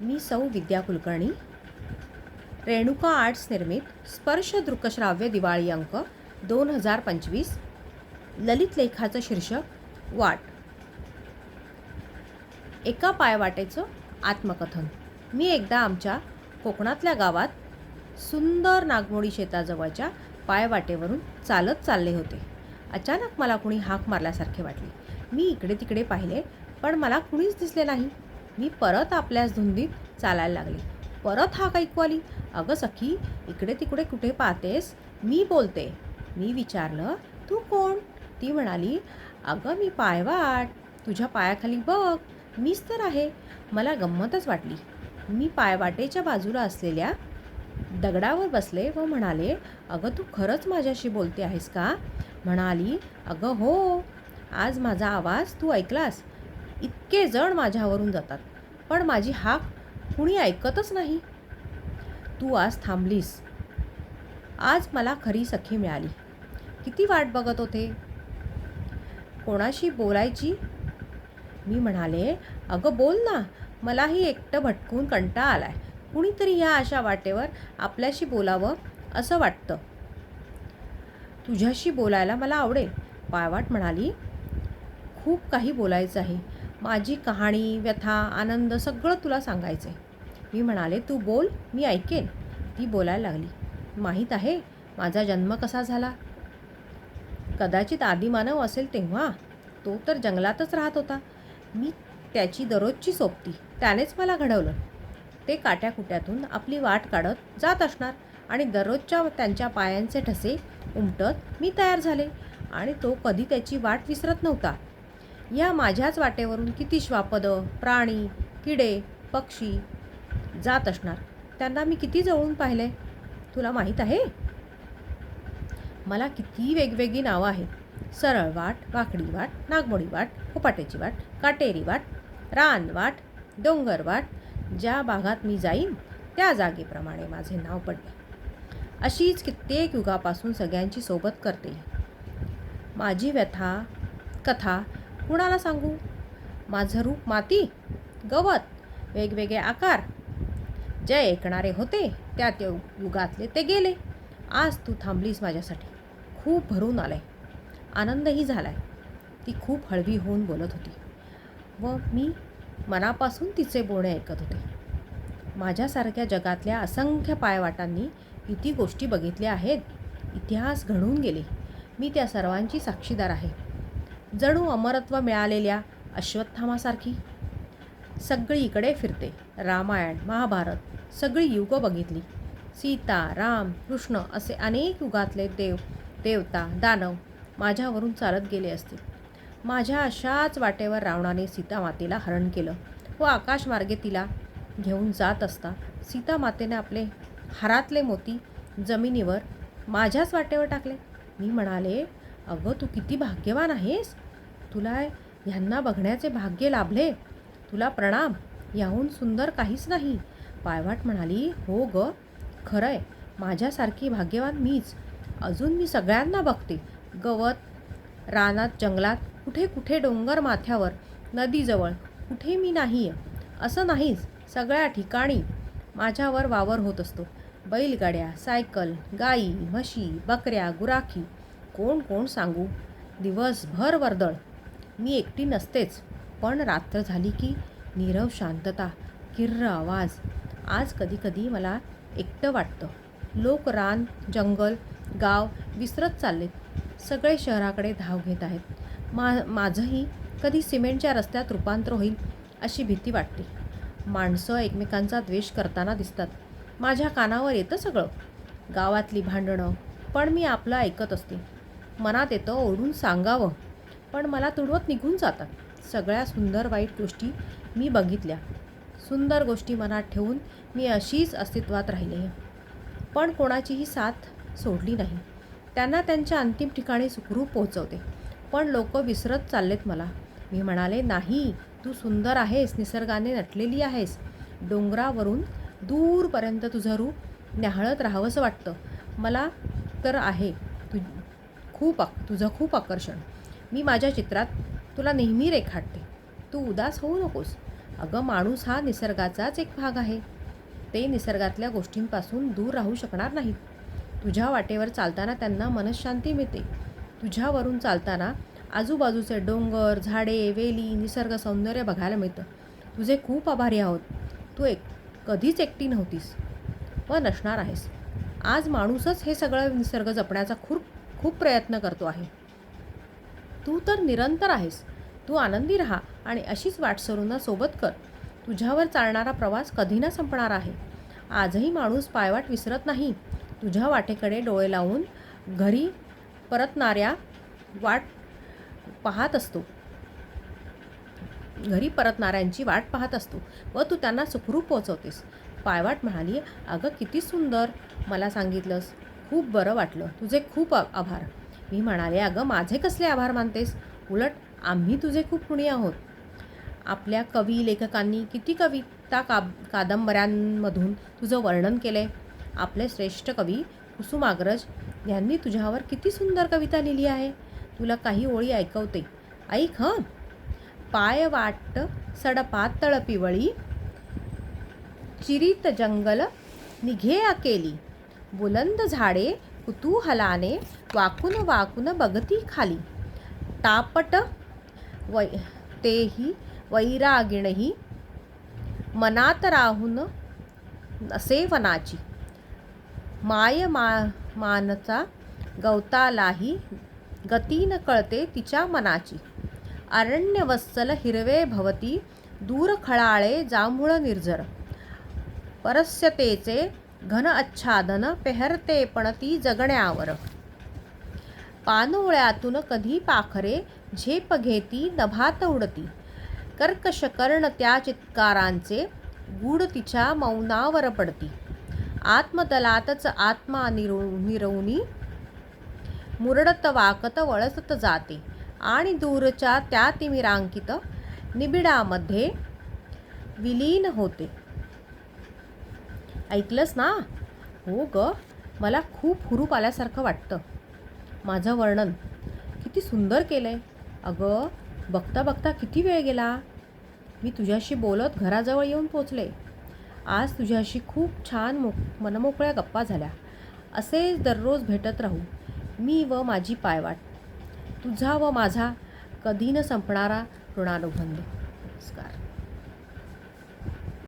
मी सौ विद्या कुलकर्णी. रेणुका आर्ट्स निर्मित स्पर्श दृकश्राव्य दिवाळी अंक दोन हजार पंचवीस. ललित लेखाचं शीर्षक वाट. एका पायवाटेचं आत्मकथन. मी एकदा आमच्या कोकणातल्या गावात सुंदर नागमोडी शेताजवळच्या पायवाटेवरून चालत चालले होते. अचानक मला कुणी हाक मारल्यासारखे वाटले. मी इकडे तिकडे पाहिले पण मला कुणीच दिसले नाही. मी परत आपल्याच धुंदीत चालायला लागली. परत हाक ऐकू आली अगं सखी इकडे तिकडे कुठे पाहतेस? मी बोलते. मी विचारलं तू कोण? ती म्हणाली अगं मी पायवाट. तुझ्या पायाखाली बघ मीच तर आहे. मला गंमतच वाटली. मी पायवाटेच्या बाजूला असलेल्या दगडावर बसले व म्हणाले अगं तू खरंच माझ्याशी बोलते आहेस का? म्हणाली अगं हो. आज माझा आवाज तू ऐकलास? इतके जण माझ्यावरून जातात. पण माझी हाक कुणी ऐकतच नाही. तू आज थांबलीस. आज मला खरी सखी मिळाली. किती वाट बघत होते. कोणाशी बोलायची? मी म्हणाले अगं बोल ना मलाही एकटं भटकून कंटाळा आलाय. कुणीतरी ह्या अशा वाटेवर आपल्याशी बोलावं असं वाटतं. तुझ्याशी बोलायला मला आवडेल. पायवाट म्हणाली खूप काही बोलायचं आहे माझी कहाणी व्यथा आनंद सगळं तुला सांगायचं आहे मी म्हणाले तू बोल मी ऐकेन. ती बोलायला लागली. माहीत आहे माझा जन्म कसा झाला? कदाचित आदिमानव असेल तेव्हा. तो तर जंगलातच राहत होता. मी त्याची दररोजची सोबती. त्यानेच मला घडवलं. ते काट्याकुट्यातून आपली वाट काढत जात असणार आणि दररोजच्या त्यांच्या पायांचे ठसे उमटत मी तयार झाले आणि तो कधी त्याची वाट विसरत नव्हता. या माझ्याच वाटेवरून किती श्वापदं प्राणी किडे पक्षी जात असणार? त्यांना मी किती जवळून पाहिले? तुला माहीत आहे? मला किती वेगवेगळी नावं आहेत. सरळ वाट वाकडी वाट नागमोडी वाट खोपाट्याची वाट काटेरी वाट रान वाट डोंगर वाट. ज्या भागात मी जाईन त्या जागेप्रमाणे माझे नाव पडले. अशीच कित्येक युगापासून सगळ्यांची सोबत करते. माझी व्यथा कथा कुणाला सांगू? माझं रूप माती गवत वेगवेगळे आकार. जे ऐकणारे होते त्या ते युगातले ते गेले. आज तू थांबलीस माझ्यासाठी. खूप भरून आलाय. आनंदही झालाय. ती खूप हळवी होऊन बोलत होती. व मी मनापासून तिचे बोलणे ऐकत होते. माझ्यासारख्या जगातल्या असंख्य पायवाटांनी किती गोष्टी बघितल्या आहेत इतिहास घडून गेले. मी त्या सर्वांची साक्षीदार आहे. जणू अमरत्व मिळालेल्या अश्वत्थामासारखी. सगळीकडे फिरते रामायण महाभारत सगळी युगं बघितली. सीता राम कृष्ण असे अनेक युगातले देव देवता दानव माझ्यावरून चालत गेले असतील. माझ्या अशाच वाटेवर रावणाने सीतामातेला हरण केलं व आकाशमार्गे तिला घेऊन जात असता सीतामातेने आपले हारातले मोती जमिनीवर माझ्याच वाटेवर टाकले. मी म्हणाले अगं तू किती भाग्यवान आहेस. तुला ह्यांना बघण्याचे भाग्य लाभले. तुला प्रणाम. याहून सुंदर काहीच नाही. पायवाट म्हणाली हो ग. खरं आहे माझ्यासारखी भाग्यवान मीच. अजून मी सगळ्यांना बघते. गवत रानात जंगलात कुठे कुठे डोंगर माथ्यावर नदीजवळ कुठे मी नाही आहे असं नाहीच. सगळ्या ठिकाणी माझ्यावर वावर होत असतो. बैलगाड्या सायकल गाई म्हशी बकऱ्या गुराखी कोण कोण सांगू? दिवसभर वर्दळ. मी एकटी नसतेच पण रात्र झाली की नीरव शांतता किर्र आवाज. आज कधीकधी मला एकटं वाटतं. लोक रान जंगल गाव विसरत चाललेत. सगळे शहराकडे धाव घेत आहेत. मा माझंही कधी सिमेंटच्या रस्त्यात रूपांतर होईल अशी भीती वाटते. माणसं एकमेकांचा द्वेष करताना दिसतात. माझ्या कानावर येतं सगळं. गावातली भांडणं पण मी आपलं ऐकत असते. मनात येतं ओढून सांगावं. पण मला तुडवत निघून जातात. सगळ्या सुंदर वाईट गोष्टी मी बघितल्या. सुंदर गोष्टी मनात ठेवून मी अशीच अस्तित्वात राहिले. पण कोणाचीही साथ सोडली नाही. त्यांना त्यांच्या अंतिम ठिकाणी सुखरूप पोहोचवते. पण लोक विसरत चाललेत मला. मी म्हणाले नाही तू सुंदर आहेस निसर्गाने नटलेली आहेस. डोंगरावरून दूरपर्यंत तुझं रूप न्याहाळत राहावंसं वाटतं. मला तर आहे. तु खूप आक तुझं खूप आकर्षण. मी माझ्या चित्रात तुला नेहमी रेखाटते. तू उदास होऊ नकोस. अगं माणूस हा निसर्गाचाच एक भाग आहे. ते निसर्गातल्या गोष्टींपासून दूर राहू शकणार नाहीत. तुझ्या वाटेवर चालताना त्यांना मनशांती मिळते. तुझ्यावरून चालताना आजूबाजूचे डोंगर झाडे वेली निसर्ग सौंदर्य बघायला मिळतं. तुझे खूप आभारी आहोत. तू एक कधीच एकटी नव्हतीस. व नसणार आहेस. आज माणूसच हे सगळं निसर्ग जपण्याचा खूप खूप प्रयत्न करतो आहे. तू तर निरंतर आहेस. तू आनंदी राहा आणि अशीच वाटसरूंना सोबत कर. तुझ्यावर चालणारा प्रवास कधी ना संपणार आहे. आजही माणूस पायवाट विसरत नाही. तुझ्या वाटेकडे डोळे लावून घरी परतणाऱ्या वाट पाहत असतो. घरी परतणाऱ्यांची वाट पाहत असतो व तू त्यांना सुखरूप पोचवतेस पायवाट म्हणाली अगं किती सुंदर. मला सांगितलंस. खूप बरं वाटलं. तुझे खूप आभार. मी म्हणाले अगं माझे कसले आभार मानतेस? उलट आम्ही तुझे खूप ऋणी आहोत. आपल्या कवी लेखकांनी किती कविता का कादंबऱ्यांमधून तुझं वर्णन केलं. आहे आपले श्रेष्ठ कवी कुसुमाग्रज यांनी तुझ्यावर किती सुंदर कविता लिहिली आहे. तुला काही ओळी ऐकवते. ऐक हं. पाय वाट सडपात पिवळी चिरीत जंगल निघे अकेली. बुलंद झाडे कुतूहलाने वाकून वाकून बघती खाली. तापट वै तेही वैरागिणही मनात राहून असे वनाची. माय मा मानचा गवतालाही गतीन कळते तिच्या मनाची. अरण्यवत्सल हिरवे भवती दूर खळाळे जांभूळ निर्जर परस्यतेचे घन आच्छादन पेहरते पण ती जगण्यावर. पानोळ्यातून कधी पाखरे झेप घेती नभात उडती. कर्कश कर्ण त्या चित्कारांचे गूढ तिच्या मौनावर पडती. आत्मदलातच आत्मा निरो निरवणी मुरडत वाकत वळसत जाते. आणि दूरच्या त्या तिमिरांकित निबिडामध्ये विलीन होते. ऐकलंस ना? हो ग. मला खूप हुरूप आल्यासारखं वाटतं. माझं वर्णन. किती सुंदर केलं आहे अगं बघता बघता किती वेळ गेला? मी तुझ्याशी बोलत घराजवळ येऊन पोचले. आज तुझ्याशी खूप छान मो मनमोकळ्या गप्पा झाल्या. असेच दररोज भेटत राहू. मी व माझी पायवाट. तुझा व माझा कधी न संपणारा ऋणानुबंध. नमस्कार.